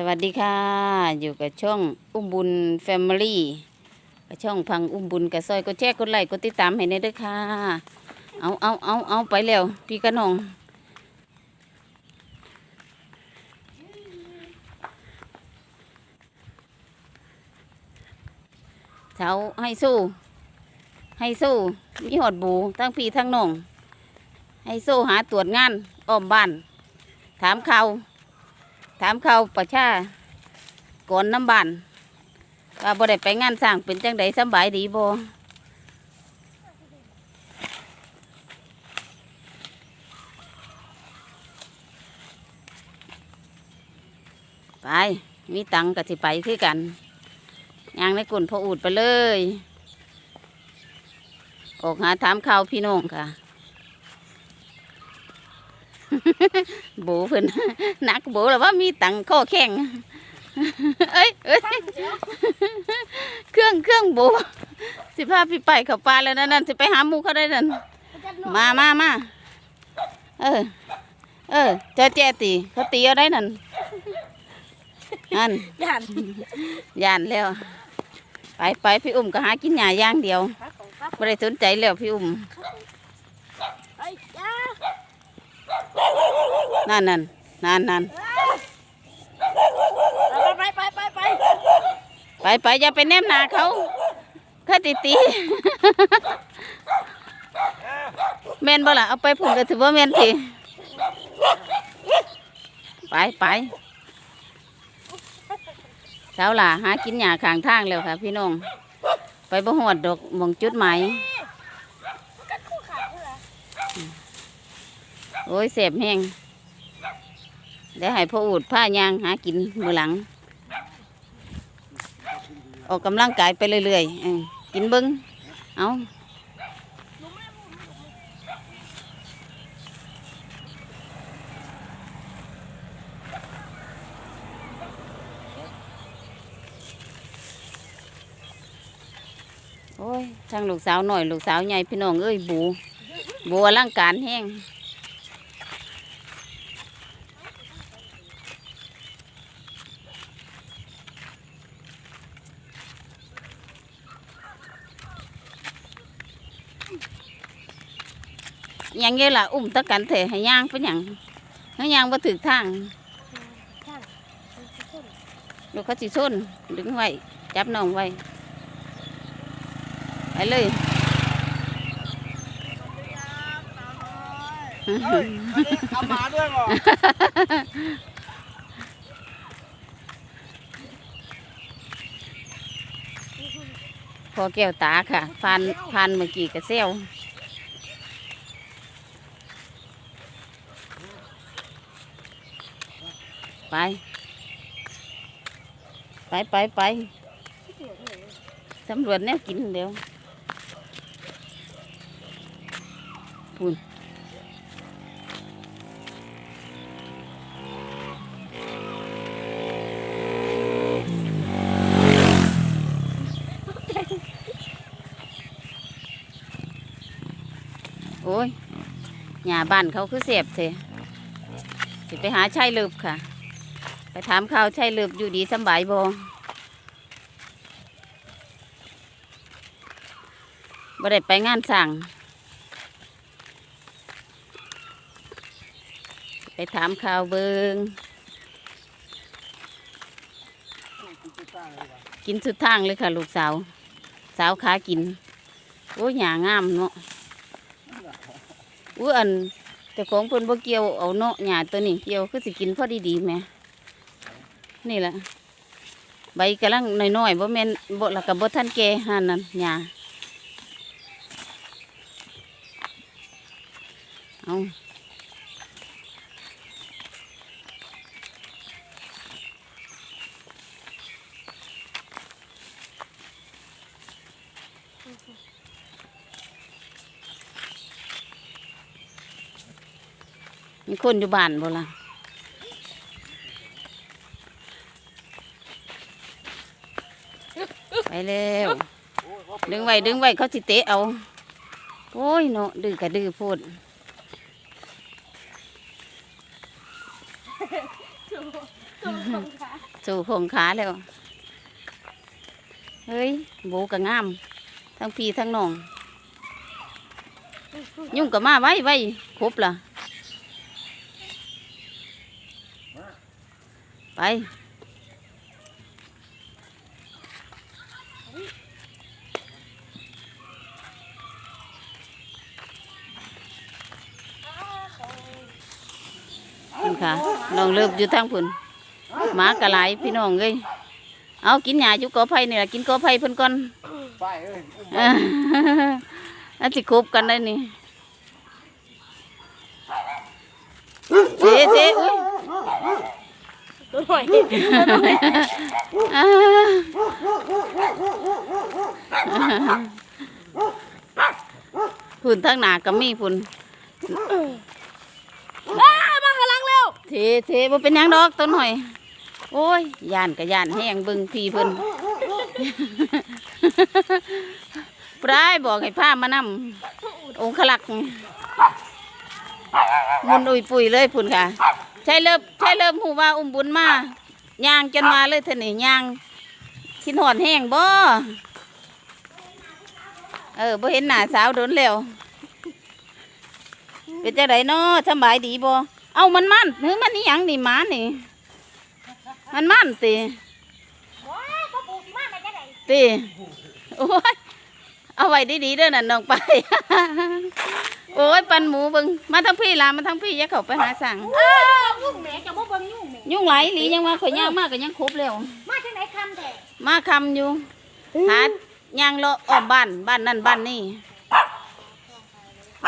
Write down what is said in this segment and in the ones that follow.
สวัสดีค่ะ อยู่กับช่องอุ้มบุญแฟมิลี่กับช่องพังอุ้มบุญกับซอยก็แชร์กดไลค์กดติดตามให้ในด้วยค่ะ เอาเอาเอาเอาไปแล้วพี่กระนอง เช้าให้สู้ ให้สู้มีหอดบูทั้งพี่ทั้งน้อง ให้สู้หาตรวจงานอ้อมบ้าน ถามเขา ถามเขาประชาก่อนน้ำบานว่าบ่ได้ไปงานสร้างเป็นจังไดสบายดีบ่ไป มีตังค์ก็สิไปคือกันย่างในกุ่นพออูดไปเลย ออกหาถามข่าวพี่น้องค่ะ บเพิ่นหนักโบแล้วว่ามีตังค์ข้อแข็งเอ้ยเอ้ยเครื่องเครื่องโบสิพาพี่ไปเข้าป่าแล้วนั่นนั่นสิไปหาหมูเขาได้นั่นมามามาเออ เออเจ้าแจตีเขาตีเอาได้นั่นนั่นย่านย่านแล้ว ไปไปพี่อุ้มก็หากินหญ้าอย่างเดียวครับผมครับไม่ได้สนใจแล้วพี่อุ้ม ไอ้ยา นั่นนั่นนั่นนั่นไปไปไปไปไปไปอย่าไปแนมหนาเขาเขาติตีแม่นบ่ล่ะเอาไปผุนก็ถือว่าแม่นทีไปไปเช้าหล่ะหากินหญ้าข้างทางแล้วค่ะ พี่น้องไปบ่หอดดอกหมองจุดหมายกันคู่ขาดเหรอโอ้ยเสบแห้ง เดี๋ยวให้พ่ออูดผ้ายางหากินมือหลัง ออกกำลังกายไปเรื่อยๆเออกินเบิ้งเอาโอ้ยทั้งลูกสาวหน่อยลูกสาวใหญ่พี่น้องเอ้ยบูบัวร่างการแห้ง ยังเงี้ยล่ะอุ้มตะกันเถอะให้ย่างเป็นหยังให้ย่างมาถึกทางช่างลูกเขาสิชนดึงไว้จับน้องไว้ไปเลยเอาหมาด้วยเหรอพอแก้วตาค่ะพันพันเมื่อกี้กระเซว ไป ไปไปไปสำรวจแนวกินเดี๋ยวพูนโอ้ยหญ้าบ้านเขาคือเสียบเถอะสิไปหาชายเลืบค่ะ ไปถามข่าวชายเลืบอยู่ดีสบายบ่บ่ได้ไปงานสั่ง ไปถามข่าวเบิงกินสุดทางเลยค่ะ ลูกสาว สาวขากิน โอ้ยหยางามเนาะอู้อันแต่ของเพิ่นบ่เกี่ยวเอาเนาะหญ้าตัวนี้เกี่ยวคือสิกินพอดีๆแหม นี่แหละใบกำลังน้อยๆบ่แม่นบ่ละก็บ่ทันแก่ห่านนั่นหญ้าเอามีคนอยู่บ้านบ่ล่ะ ไปแล้ว ดึงไว้ดึงไว้เขาสิเตะเอา โอ้ยเนาะดื้อกะดื้อพูดตัวของขาสู่โครงขาแล้ว เฮ้ยโบก็งาม ทั้งพี่ทั้งน้อง ยุ่งกับมาไว้ไว้ครบล่ะ ไป ค่ะน้องเลิฟอยู่ทางพุ่นหมากระไหลพี่น้องเอ้ยเอากินหญ้าอยู่กอไผ่นี่ล่ะกินกอไผ่เพิ่นก่อนไปเอ้ยอันสิคบกันได้นี่เจ๊เจ๊อุ้ยตัวหน่อยพุ่นทางหนาก็มีพุ่น อ้ามาข้างหลัง เร็วเทเทบ่เป็นหยังดอกต้นหน่อย โอ้ยย่านก็ย่านแห้งเบิ่งพี่เพิ่นปรายบอกให้พามานำองคลักษ์มุนอุยปุยเลยพุ่นค่ะ ใช่เลิบใช่เลิบหูว่าอุ้มบุญมาย่างจนมาเลยเท่านี่ย่างคิดหอดแห้งบ่เออบ่เห็นหน้าสาวโดนแล้วเป็นจังไดเนาะสำบายดีบ่ เอามันมันหรือมันนี่ยังนี่หมานี่ มันมันติว้ายพ่อปู่สิมาแม่จะไหนติโอ้ยเอาไว้ดีๆเด้อน่ะน้องไป โอ้ยปันหมูเบิ่งมาทั้งพี่ล่ะมาทั้งพี่อย่าเข้าไปหาสั่งอ้าวยุ่งแหม่จะบ่เบิ่งยุ่งแหม่ยุ่งไหลายอีหลียังว่าข่อยย่างมากก็ยังครบแล้วมาจังไหนคำแท้มาคำอยู่หาย่างเลาะอ้อมบ้านบ้านนั่นบ้านนี่ ภ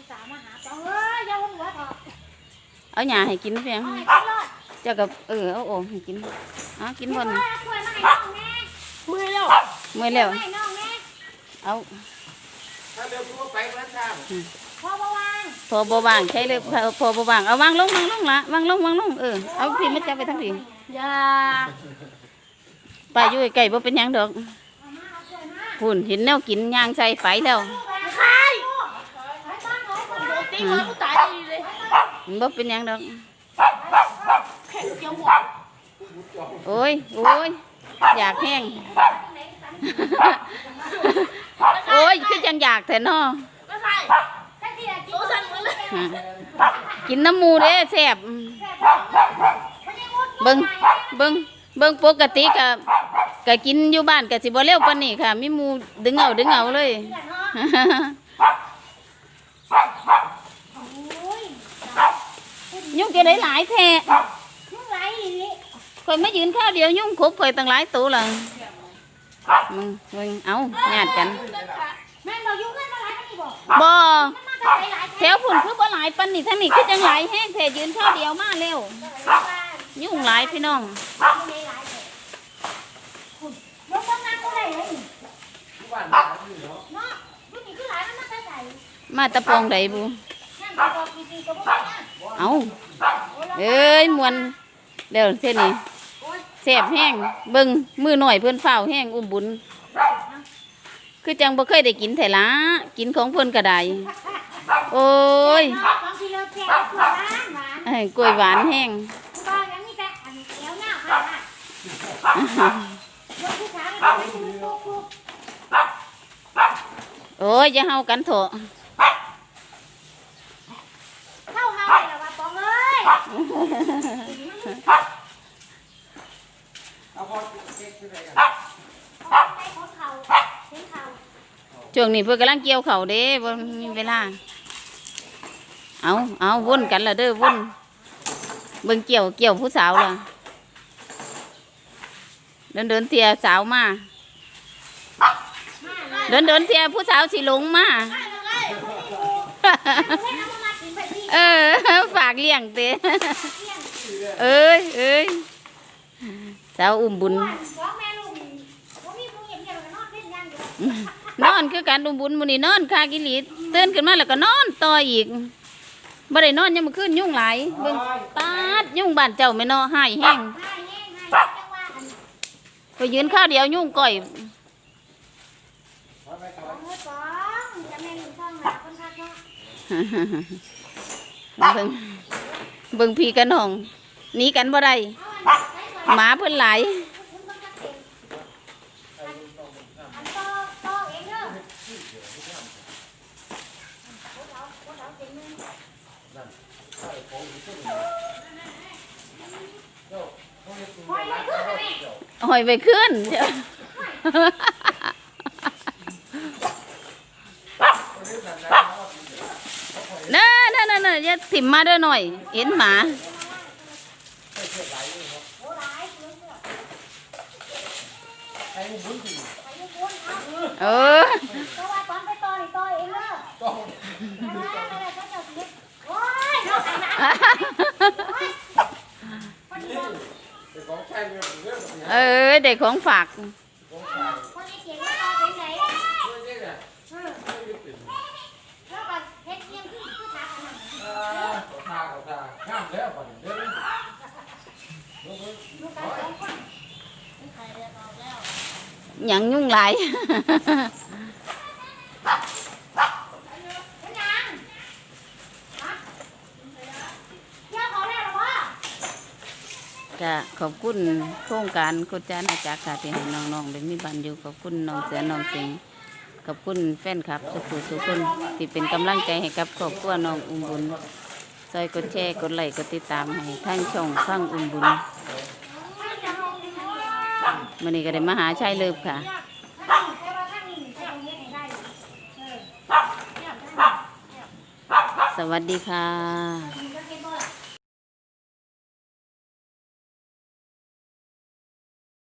าษามาหาเจ้าเอ้ยอย่าหัวเถอะ เอาหญ้าให้กินเพียงเอาให้กินรอดเจ้ากับเออเอาโอ่งให้กินเอากินเมื่บ่อยนช่วยมาให้น้องแน่เมื่อยแล้วเมื่อยแล้วให้น้องแน่เอาถ้าเร็วรู้ว่าไปเมื่อเช้าพ่อบ่วางพอบ่วางใช้เลยพอพอบ่วางเอาวางลงวางลงละวางลงวางลงเออเอาพี่มาจับไปทั้งพี่อย่าไปอยู่ใกล้ๆบ่เป็นหยังดอกพุ่นเห็นแนวกินย่างใส่ไฟแล้วใครใครบ้านเขาคนโดนตีมือกูตายดีเลย มันบ่เป็นหยังดอกแข็งเจียวหมดโอ้ยโอ้ยอยากแห้ง โอ้ยคือจังอยากแท้เนาะไม่ใช่แค่ที่อยากกินตัวสั่นหมดเลยฮะกินน้ำหมูเด้แซ่บไม่ได้มุดเบิ่งเบิ่งเบิ่งปกติก็ก็กินอยู่บ้านก็สิบ่เร็วปานนี้ค่ะ มีหมูดึงเอาดึงเอาเลย โอ้ย ยุ่งจะได้หลายแท้ยุ่งไรอีนี่ข่อยมายืนข้าวเดียวยุ่งครบข่อยตั้งหลายตัวละมึงมึงเอาญาติกันแม่บอกยุ่งเงินมาหลายปานนี้บอกบ่มันมาจากไหนหลายแถวพุ่นคือบ่หลายปานนี้ทางนี้คือจังหลายแห้งแท้ยืนข้าวเดียวมาเร็วยุ่งหลายพี่น้องยกต้นน้ำก็ได้เลยทุกวันหาอยู่เนาะเนาะยุ่งนี่คือหลายมันมาจากไหนมาตะปองใดบุ นั่นบอกจริงๆก็บอกนะเอาเอ้ยมวนเดี๋ยวเส้นนี้แซ่บแห้งเบิงมือหน่อยเพิ่อนฝ้าวแห้งอุ้มบุญ คือจังบ่เคยได้กินแท้ละกินของเพิ่อนก็ได้โอ้ยบางทีเราแค่ขวดน้ำหวานเอ้กล้วยหวานแห้งบางอย่างนี้แต่อันเดียวหน้าค่ะยกผู้ชายไปปุ๊บปุ๊บปุ๊บโอ้ยอย่าเฮากันเถอะ ช่วงนี้เพิ่นกำลังเกี่ยวข้าเด้บ่มีเวลา เอาเอาวุ่นกันละเด้อวุ่นเบิ่งเกี่ยวเกี่ยวผู้สาวล่ะเดินเดินเทียสาวมาเดินเดินเทียผู้สาวสิหลงมา เออ ฝากเลี้ยงเตะเอ้ยเอ้ยสาวอุ้มบุญ นอนคือการอุ้มบุญมื้อนี้นอนคากิลีตื่นขึ้นมาแล้วก็นอนต่ออีกบ่ได้นอนยังมื้อคืนยุ่งหลายเบิ่งปาดยุ่งบ้านเจ้าแม่นอหายแห้งไปยืนข้าวเดียวยุ่งก่อย เบิ่งเบิ่งพี่กับน้องหนีกันบ่ได้หมาเพิ่นหลายอันต่อต่อเองเด้อหอยเลยขึ้นไปแม่หอยไปขึ้น น่าน่าน่าน่า อย่าถิ่มมาเด้อหน่อย เห็นหมา เออต่อว่าตอนไปต่อนี่ต่อเองเด้อโอ้ยน้องไอ้หนาโอ้ยน้องใช้เงินเรื่องของเออเด็กของฝาก คนนี้เก่งว่าต่อเป็นไหน นี่เนี่ย แล้วก็เฮ็ดเงี้ยคือคือถามกัน ขอทาขอทาข้าม แล้วก่อนเดี๋ยวลูกกันสอหยังยุ่งหลายเป็นยังฮะเที่ยวเขาแล้วหรจะขอบคุณโครงการโคจานาจักรค่ะที่ให้น้องๆได้มีบันอยู่ขอบคุณน้องเสือน้องสิงขอบคุณแฟนคลับทุกผู้ทุกคนที่เป็นกำลังใจให้กับครอบครัวน้องอุ้มบุญ ซอยกดแชร์กดไลค์กดติดตามให้ทางช่องฟังอุ่นบุญมันนี้ก็ได้มาหาชายเลิฟค่ะ สวัสดีค่ะ